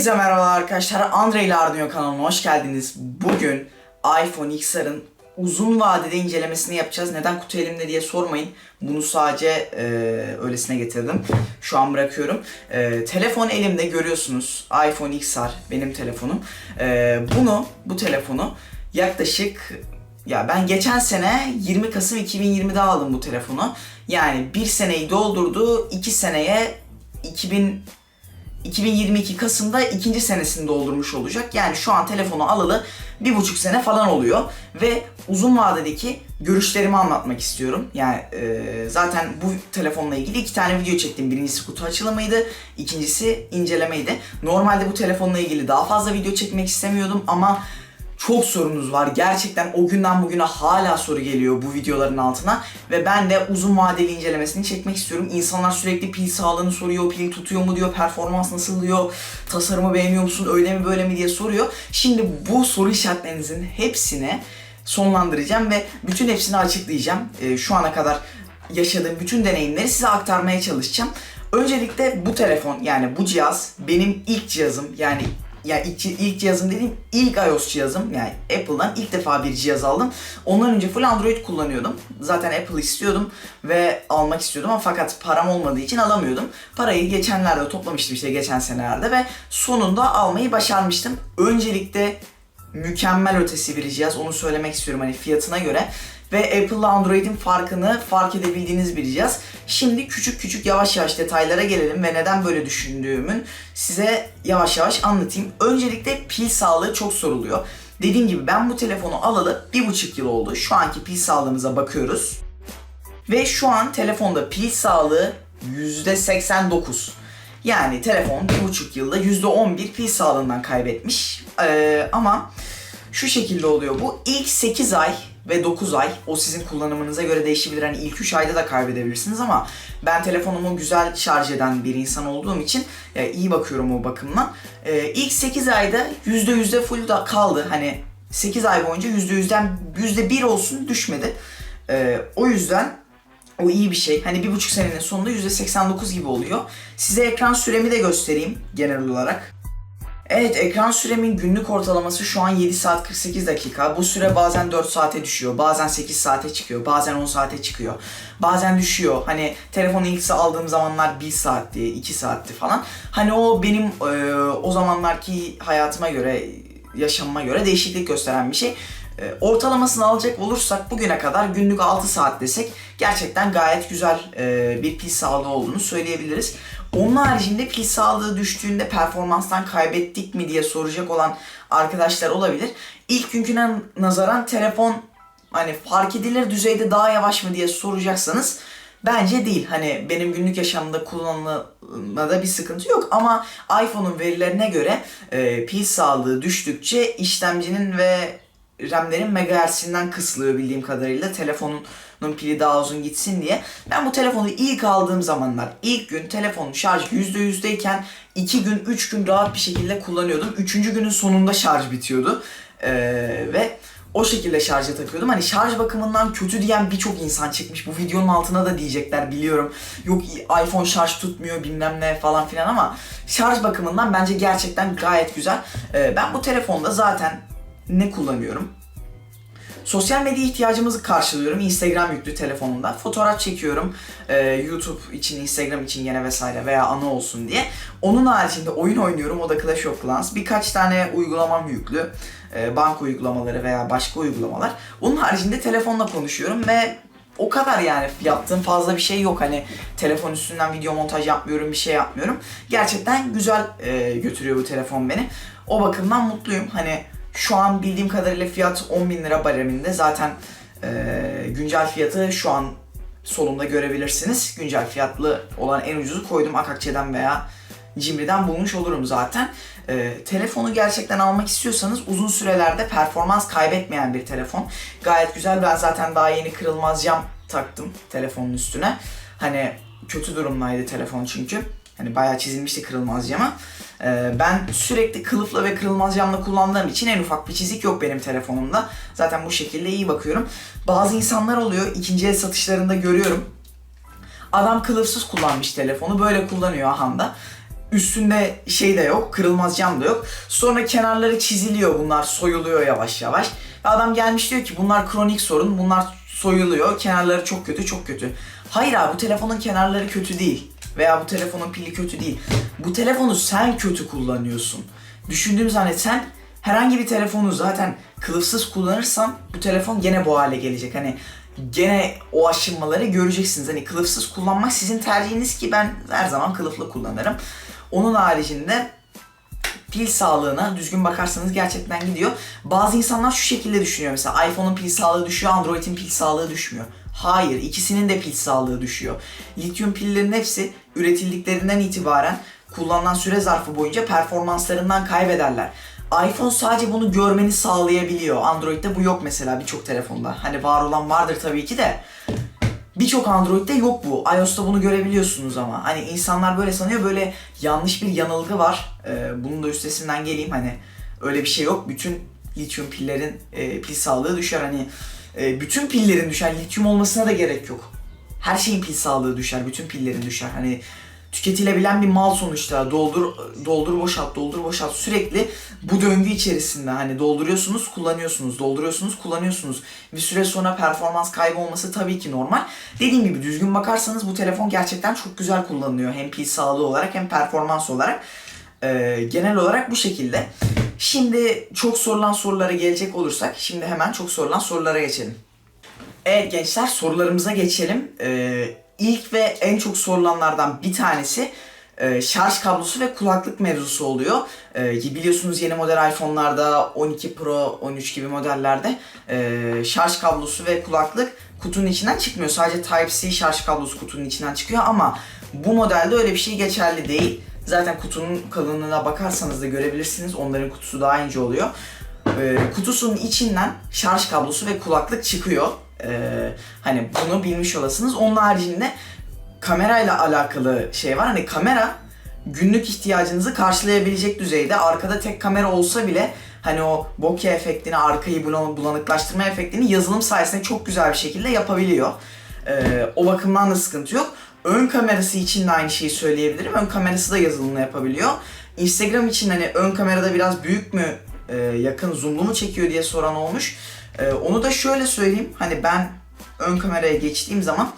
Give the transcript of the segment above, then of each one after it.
Hepinize merhaba arkadaşlar. Andre ile Arduino kanalına hoş geldiniz. Bugün iPhone XR'ın uzun vadede incelemesini yapacağız. Neden kutu elimde diye sormayın. Bunu sadece e, öylesine getirdim. Şu an bırakıyorum. E, telefon elimde görüyorsunuz. iPhone XR benim telefonum. E, bunu, bu telefonu yaklaşık ya ben geçen sene 20 Kasım 2020'de aldım bu telefonu. Yani bir seneyi doldurdu. 2 seneye 2000 2022 Kasım'da ikinci senesini doldurmuş olacak. Yani şu an telefonu alalı bir buçuk sene falan oluyor. Ve uzun vadedeki görüşlerimi anlatmak istiyorum. Yani e, zaten bu telefonla ilgili iki tane video çektim. Birincisi kutu açılımıydı, ikincisi incelemeydi. Normalde bu telefonla ilgili daha fazla video çekmek istemiyordum ama çok sorunuz var. Gerçekten o günden bugüne hala soru geliyor bu videoların altına. Ve ben de uzun vadeli incelemesini çekmek istiyorum. İnsanlar sürekli pil sağlığını soruyor, pil tutuyor mu diyor, performans nasıl diyor, tasarımı beğeniyor musun, öyle mi böyle mi diye soruyor. Şimdi bu soru işaretlerinizin hepsine sonlandıracağım ve bütün hepsini açıklayacağım. Ee, şu ana kadar yaşadığım bütün deneyimleri size aktarmaya çalışacağım. Öncelikle bu telefon yani bu cihaz benim ilk cihazım yani yani ilk, ilk cihazım dediğim ilk iOS cihazım yani Apple'dan ilk defa bir cihaz aldım. Ondan önce full Android kullanıyordum. Zaten Apple istiyordum ve almak istiyordum ama fakat param olmadığı için alamıyordum. Parayı geçenlerde toplamıştım işte geçen senelerde ve sonunda almayı başarmıştım. Öncelikle mükemmel ötesi bir cihaz onu söylemek istiyorum hani fiyatına göre ve Apple'la Android'in farkını fark edebildiğiniz cihaz. Şimdi küçük küçük yavaş yavaş detaylara gelelim ve neden böyle düşündüğümün size yavaş yavaş anlatayım. Öncelikle pil sağlığı çok soruluyor. Dediğim gibi ben bu telefonu alalı bir buçuk yıl oldu. Şu anki pil sağlığımıza bakıyoruz. Ve şu an telefonda pil sağlığı %89. Yani telefon bir buçuk yılda %11 pil sağlığından kaybetmiş. Ee, ama şu şekilde oluyor bu. İlk 8 ay ve 9 ay o sizin kullanımınıza göre değişebilir. Hani ilk 3 ayda da kaybedebilirsiniz ama ben telefonumu güzel şarj eden bir insan olduğum için e, iyi bakıyorum o bakımdan. E, ilk 8 ayda %100'de full da kaldı. Hani 8 ay boyunca %100'den %1 olsun düşmedi. E, o yüzden o iyi bir şey. Hani bir buçuk senenin sonunda %89 gibi oluyor. Size ekran süremi de göstereyim genel olarak. Evet ekran süremin günlük ortalaması şu an 7 saat 48 dakika. Bu süre bazen 4 saate düşüyor. Bazen 8 saate çıkıyor. Bazen 10 saate çıkıyor. Bazen düşüyor. Hani telefonu ilk aldığım zamanlar 1 saatti, 2 saatti falan. Hani o benim e, o zamanlarki hayatıma göre, yaşamıma göre değişiklik gösteren bir şey. E, ortalamasını alacak olursak bugüne kadar günlük 6 saat desek gerçekten gayet güzel e, bir pil sağlığı olduğunu söyleyebiliriz. Onun haricinde pil sağlığı düştüğünde performanstan kaybettik mi diye soracak olan arkadaşlar olabilir. İlk günküne nazaran telefon hani fark edilir düzeyde daha yavaş mı diye soracaksanız bence değil. Hani benim günlük yaşamda kullanılmada bir sıkıntı yok ama iPhone'un verilerine göre e, pil sağlığı düştükçe işlemcinin ve RAM'lerin megahertz'inden kısılıyor bildiğim kadarıyla telefonun pili daha uzun gitsin diye. Ben bu telefonu ilk aldığım zamanlar ilk gün telefonun şarj %100'deyken 2 gün 3 gün rahat bir şekilde kullanıyordum. 3. günün sonunda şarj bitiyordu. Ee, ve o şekilde şarja takıyordum. Hani şarj bakımından kötü diyen birçok insan çıkmış. Bu videonun altına da diyecekler biliyorum. Yok iPhone şarj tutmuyor bilmem ne falan filan ama şarj bakımından bence gerçekten gayet güzel. Ee, ben bu telefonda zaten ne kullanıyorum? Sosyal medya ihtiyacımızı karşılıyorum. Instagram yüklü telefonumda. Fotoğraf çekiyorum. Ee, YouTube için, Instagram için yine vesaire veya ana olsun diye. Onun haricinde oyun oynuyorum. O da Clash of Clans. Birkaç tane uygulamam yüklü. Ee, banka uygulamaları veya başka uygulamalar. Onun haricinde telefonla konuşuyorum ve o kadar yani yaptığım fazla bir şey yok hani telefon üstünden video montaj yapmıyorum bir şey yapmıyorum. Gerçekten güzel e, götürüyor bu telefon beni. O bakımdan mutluyum. Hani şu an bildiğim kadarıyla fiyat 10 bin lira bareminde. Zaten e, güncel fiyatı şu an solumda görebilirsiniz. Güncel fiyatlı olan en ucuzu koydum Akakçe'den veya Cimri'den bulmuş olurum zaten. E, telefonu gerçekten almak istiyorsanız uzun sürelerde performans kaybetmeyen bir telefon. Gayet güzel. Ben zaten daha yeni kırılmaz cam taktım telefonun üstüne. Hani kötü durumdaydı telefon çünkü. Hani bayağı çizilmişti kırılmaz cama. Ee, ben sürekli kılıfla ve kırılmaz camla kullandığım için en ufak bir çizik yok benim telefonumda. Zaten bu şekilde iyi bakıyorum. Bazı insanlar oluyor ikinci el satışlarında görüyorum. Adam kılıfsız kullanmış telefonu böyle kullanıyor ahanda. Üstünde şey de yok, kırılmaz cam da yok. Sonra kenarları çiziliyor bunlar, soyuluyor yavaş yavaş. Adam gelmiş diyor ki bunlar kronik sorun, bunlar soyuluyor, kenarları çok kötü, çok kötü. Hayır abi bu telefonun kenarları kötü değil. Veya bu telefonun pili kötü değil. Bu telefonu sen kötü kullanıyorsun. Düşündüğüm zaman sen herhangi bir telefonu zaten kılıfsız kullanırsan bu telefon gene bu hale gelecek. Hani gene o aşınmaları göreceksiniz. Hani kılıfsız kullanmak sizin tercihiniz ki ben her zaman kılıflı kullanırım. Onun haricinde pil sağlığına düzgün bakarsanız gerçekten gidiyor. Bazı insanlar şu şekilde düşünüyor mesela iPhone'un pil sağlığı düşüyor, Android'in pil sağlığı düşmüyor. Hayır, ikisinin de pil sağlığı düşüyor. Lityum pillerin hepsi üretildiklerinden itibaren kullanılan süre zarfı boyunca performanslarından kaybederler. iPhone sadece bunu görmeni sağlayabiliyor. Android'de bu yok mesela birçok telefonda. Hani var olan vardır tabii ki de. Birçok Android'de yok bu. iOS'ta bunu görebiliyorsunuz ama. Hani insanlar böyle sanıyor böyle yanlış bir yanılgı var. Ee, bunun da üstesinden geleyim hani öyle bir şey yok. Bütün lityum pillerin e, pil sağlığı düşer. Hani e, bütün pillerin düşer. Lityum olmasına da gerek yok. Her şeyin pil sağlığı düşer. Bütün pillerin düşer. Hani tüketilebilen bir mal sonuçta. Doldur doldur boşalt, doldur boşalt. Sürekli bu döngü içerisinde hani dolduruyorsunuz, kullanıyorsunuz, dolduruyorsunuz, kullanıyorsunuz. Bir süre sonra performans kaybı olması tabii ki normal. Dediğim gibi düzgün bakarsanız bu telefon gerçekten çok güzel kullanılıyor. Hem pil sağlığı olarak hem performans olarak. Ee, genel olarak bu şekilde. Şimdi çok sorulan sorulara gelecek olursak şimdi hemen çok sorulan sorulara geçelim. Evet gençler sorularımıza geçelim. Ee, ilk ve en çok sorulanlardan bir tanesi e, şarj kablosu ve kulaklık mevzusu oluyor. E, biliyorsunuz yeni model iPhone'larda 12 Pro, 13 gibi modellerde e, şarj kablosu ve kulaklık kutunun içinden çıkmıyor. Sadece Type-C şarj kablosu kutunun içinden çıkıyor ama bu modelde öyle bir şey geçerli değil. Zaten kutunun kalınlığına bakarsanız da görebilirsiniz. Onların kutusu daha ince oluyor. E, kutusunun içinden şarj kablosu ve kulaklık çıkıyor. Ee, hani bunu bilmiş olasınız. Onun haricinde kamerayla alakalı şey var. Hani kamera günlük ihtiyacınızı karşılayabilecek düzeyde. Arkada tek kamera olsa bile hani o bokeh efektini, arkayı bulan- bulanıklaştırma efektini yazılım sayesinde çok güzel bir şekilde yapabiliyor. Ee, o bakımdan da sıkıntı yok. Ön kamerası için de aynı şeyi söyleyebilirim. Ön kamerası da yazılımla yapabiliyor. Instagram için hani ön kamerada biraz büyük mü, e, yakın zoomlu mu çekiyor diye soran olmuş. Ee, onu da şöyle söyleyeyim. Hani ben ön kameraya geçtiğim zaman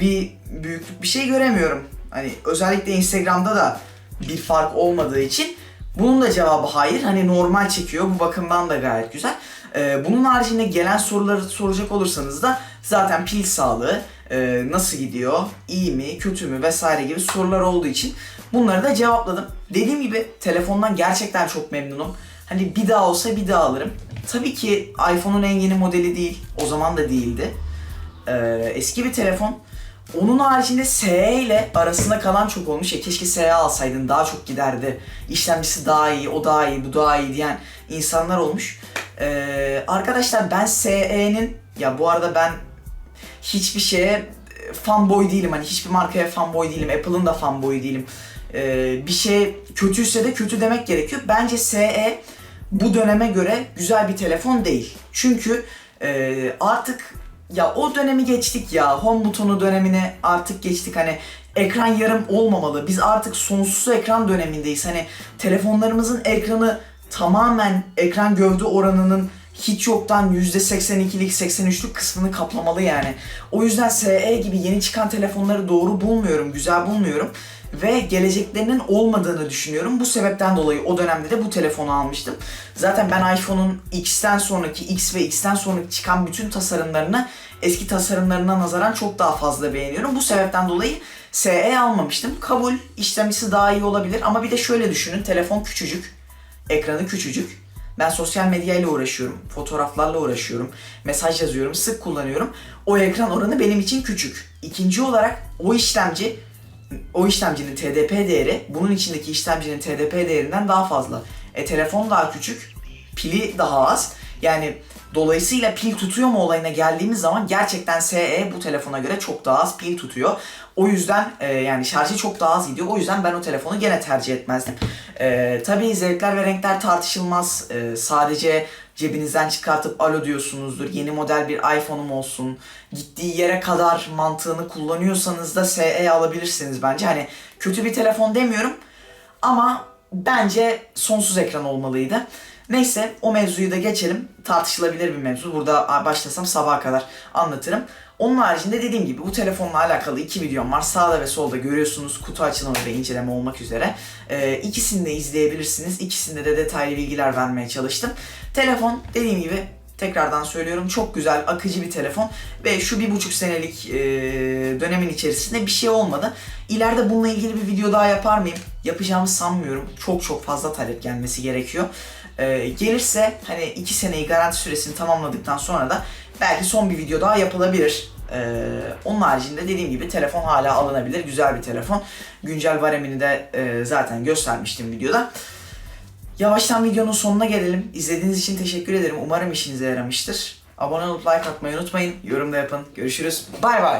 bir büyüklük bir şey göremiyorum. Hani özellikle Instagram'da da bir fark olmadığı için bunun da cevabı hayır. Hani normal çekiyor. Bu bakımdan da gayet güzel. Ee, bunun haricinde gelen soruları soracak olursanız da zaten pil sağlığı e, nasıl gidiyor, iyi mi, kötü mü vesaire gibi sorular olduğu için bunları da cevapladım. Dediğim gibi telefondan gerçekten çok memnunum. Hani bir daha olsa bir daha alırım. Tabii ki iPhone'un en yeni modeli değil. O zaman da değildi. Ee, eski bir telefon. Onun haricinde SE ile arasında kalan çok olmuş. Ya keşke SE alsaydın daha çok giderdi. İşlemcisi daha iyi, o daha iyi, bu daha iyi diyen insanlar olmuş. Ee, arkadaşlar ben SE'nin ya bu arada ben hiçbir şeye fanboy değilim. Hani hiçbir markaya fanboy değilim. Apple'ın da fanboyu değilim. Ee, bir şey kötüyse de kötü demek gerekiyor. Bence SE bu döneme göre güzel bir telefon değil. Çünkü e, artık ya o dönemi geçtik ya. Home butonu dönemine artık geçtik. Hani ekran yarım olmamalı. Biz artık sonsuz ekran dönemindeyiz. Hani telefonlarımızın ekranı tamamen ekran gövde oranının hiç yoktan %82'lik 83'lük kısmını kaplamalı yani. O yüzden SE gibi yeni çıkan telefonları doğru bulmuyorum, güzel bulmuyorum ve geleceklerinin olmadığını düşünüyorum. Bu sebepten dolayı o dönemde de bu telefonu almıştım. Zaten ben iPhone'un X'ten sonraki X ve X'ten sonraki çıkan bütün tasarımlarını eski tasarımlarına nazaran çok daha fazla beğeniyorum. Bu sebepten dolayı SE almamıştım. Kabul, işlemcisi daha iyi olabilir ama bir de şöyle düşünün. Telefon küçücük, ekranı küçücük. Ben sosyal medyayla uğraşıyorum, fotoğraflarla uğraşıyorum, mesaj yazıyorum, sık kullanıyorum. O ekran oranı benim için küçük. İkinci olarak o işlemci o işlemcinin TDP değeri bunun içindeki işlemcinin TDP değerinden daha fazla. E telefon daha küçük, pili daha az. Yani dolayısıyla pil tutuyor mu olayına geldiğimiz zaman gerçekten SE bu telefona göre çok daha az pil tutuyor. O yüzden e, yani şarjı çok daha az gidiyor. O yüzden ben o telefonu gene tercih etmezdim. E, tabii zevkler ve renkler tartışılmaz. E, sadece cebinizden çıkartıp alo diyorsunuzdur. Yeni model bir iPhone'um olsun. Gittiği yere kadar mantığını kullanıyorsanız da SE alabilirsiniz bence. Hani kötü bir telefon demiyorum. Ama bence sonsuz ekran olmalıydı. Neyse o mevzuyu da geçelim. Tartışılabilir bir mevzu. Burada başlasam sabaha kadar anlatırım. Onun haricinde dediğim gibi bu telefonla alakalı iki videom var. Sağda ve solda görüyorsunuz kutu açılımı ve inceleme olmak üzere. Ee, ikisini de izleyebilirsiniz. İkisinde de detaylı bilgiler vermeye çalıştım. Telefon dediğim gibi tekrardan söylüyorum çok güzel akıcı bir telefon ve şu bir buçuk senelik e, dönemin içerisinde bir şey olmadı. İleride bununla ilgili bir video daha yapar mıyım? Yapacağımı sanmıyorum. Çok çok fazla talep gelmesi gerekiyor. E, gelirse hani iki seneyi garanti süresini tamamladıktan sonra da belki son bir video daha yapılabilir. E, onun haricinde dediğim gibi telefon hala alınabilir. Güzel bir telefon. Güncel varemini de e, zaten göstermiştim videoda. Yavaştan videonun sonuna gelelim. İzlediğiniz için teşekkür ederim. Umarım işinize yaramıştır. Abone olup like atmayı unutmayın. Yorum da yapın. Görüşürüz. Bay bay.